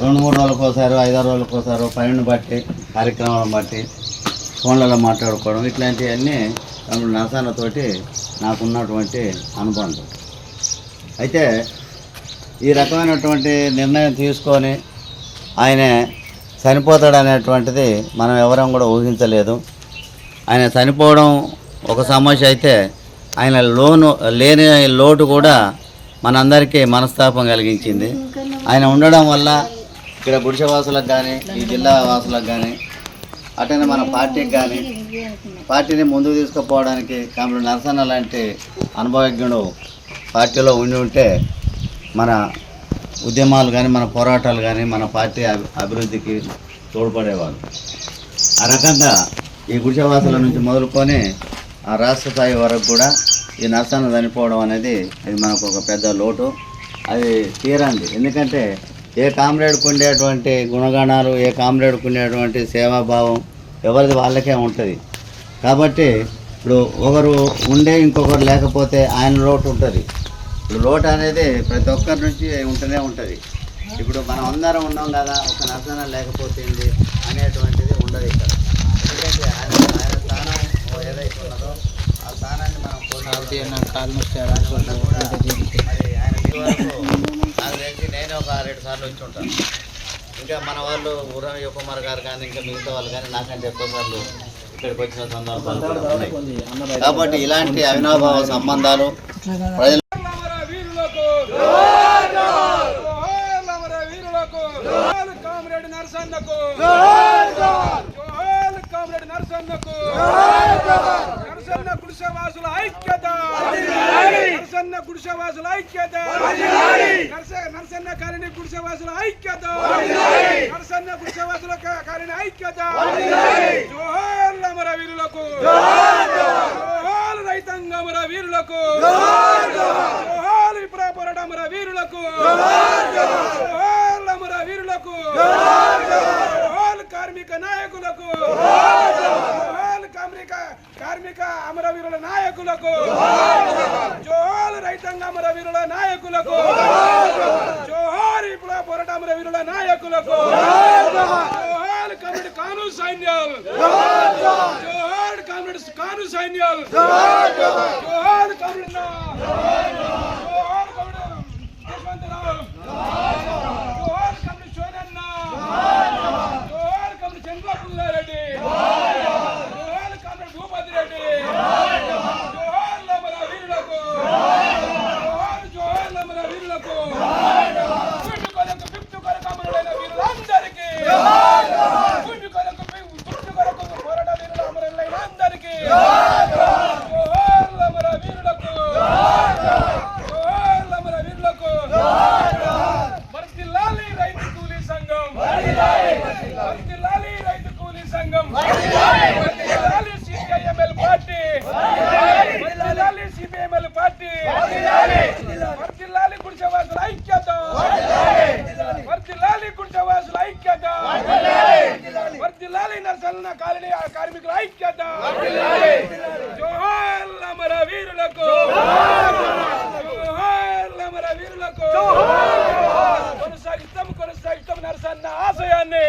రెండు మూడు రోజులకు ఒకసారి ఐదారు రోజులకు ఒకసారి పనిని బట్టి కార్యక్రమాలను బట్టి ఫోన్లలో మాట్లాడుకోవడం ఇట్లాంటివన్నీ తమ్ముడు నరసన్నతోటి నాకున్నటువంటి అనుబంధం. అయితే ఈ రకమైనటువంటి నిర్ణయం తీసుకొని ఆయన చనిపోతాడు అనేటువంటిది మనం ఎవరం కూడా ఊహించలేదు. ఆయన చనిపోవడం ఒక సమస్య అయితే ఆయన లోను లేని లోటు కూడా మనందరికీ మనస్తాపం కలిగించింది. ఆయన ఉండడం వల్ల ఇక్కడ గుడిసెవాసులకు కానీ ఈ జిల్లా వాసులకు కానీ అటనే మన పార్టీకి కానీ పార్టీని ముందుకు తీసుకుపోవడానికి కామెడీ నరసన్న లాంటి అనుభవజ్ఞుడు పార్టీలో ఉండి ఉంటే మన ఉద్యమాలు కానీ మన పోరాటాలు కానీ మన పార్టీ అభి- అభివృద్ధికి తోడ్పడేవాళ్ళు. ఆ రకంగా ఈ గుడిసెవాసుల నుంచి మొదలుకొని ఆ రాష్ట్ర స్థాయి వరకు కూడా ఈ నరసన్న చనిపోవడం అనేది అది మనకు ఒక పెద్ద లోటు. అది తీరంది ఎందుకంటే ఏ కామ్రేడ్కి ఉండేటువంటి గుణగణాలు ఏ కామ్రేడ్కి ఉండేటువంటి సేవాభావం ఎవరిది వాళ్ళకే ఉంటుంది. కాబట్టి ఇప్పుడు ఒకరు ఉండే ఇంకొకరు లేకపోతే ఆయన లోటు ఉంటుంది. ఇప్పుడు లోటు అనేది ప్రతి ఒక్కరి నుంచి ఉంటూనే ఉంటుంది. ఇప్పుడు మనం అందరం ఉన్నాం కదా ఒక నర్సన లేకపోతే ఏంది అనేటువంటిది ఉండదు ఇక్కడ. ఎందుకంటే ఆయన ఆయన స్థానం ఏదైతే ఉన్నదో ఆ స్థానాన్ని మనం. మరి ఆయన ఇదివరకు నాకు తెలిసి నేను ఒక రెండు సార్లు వచ్చి ఉంటాను ఇంకా మన వాళ్ళు ఉరం కుమార్ గారు కానీ ఇంకా మిగతా వాళ్ళు కానీ నాకంటే ఎక్కువ సార్లు ఇక్కడికి వచ్చిన సందర్భాలు కూడా ఉన్నాయి కాబట్టి ఇలాంటి అవినాభావ సంబంధాలు ప్రజలు నరసన్నకు జోహార్ కామ్రేడ్ నరసన్నకు నరసన్న గుడిసెవాసుల ఐక్యత నరసన్న గుడిసెవాసుల ఐక్యత. నరసన్న కాలనీ గుడిసెవాసుల ఐక్యత. నరసన్న గుడిసెవాసుల కా- కాలనీ ఐక్యత. జోహార్ అమర వీరులకు జోహార్ రైతాంగ వీరులకు జోహార్ ఇప్పుడు వీరులకు జోహార్ అమర వీరులకు జోహార్ కార్మిక నాయకులకు. జోహార్ కార్మిక కార్మిక అమరవీరుల నాయకులకు జోహార్ రైతాంగ అమరవీరుల నాయకులకు జోహార్ ఇప్పుడు పోరాట అమరవీరుల నాయకులకు జోహార్ కమిటీ కాను సైన్యాలు జోహార్ కమిటీ కాను సైన్యాలు జోహార్ కమిటీ నిరసన కాలనీ కార్మికులు ఐక్యత. జోహార్ల మన వీరులకు. జోహార్ల మన వీరులకు కొనసాగిస్తాం కొనసాగిస్తాం నరసన్న ఆశయాన్ని.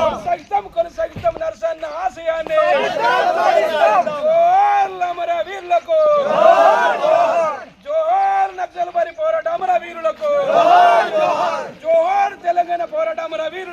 కొనసాగిస్తాం కొనసాగిస్తాం నరసన్న ఆశయాన్ని. జోహార్ల మన వీరులకు. జోహార్ నక్సల్ మరి పోరాట అమర వీరులకు. జోహార్ తెలంగాణ పోరాట అమర వీరు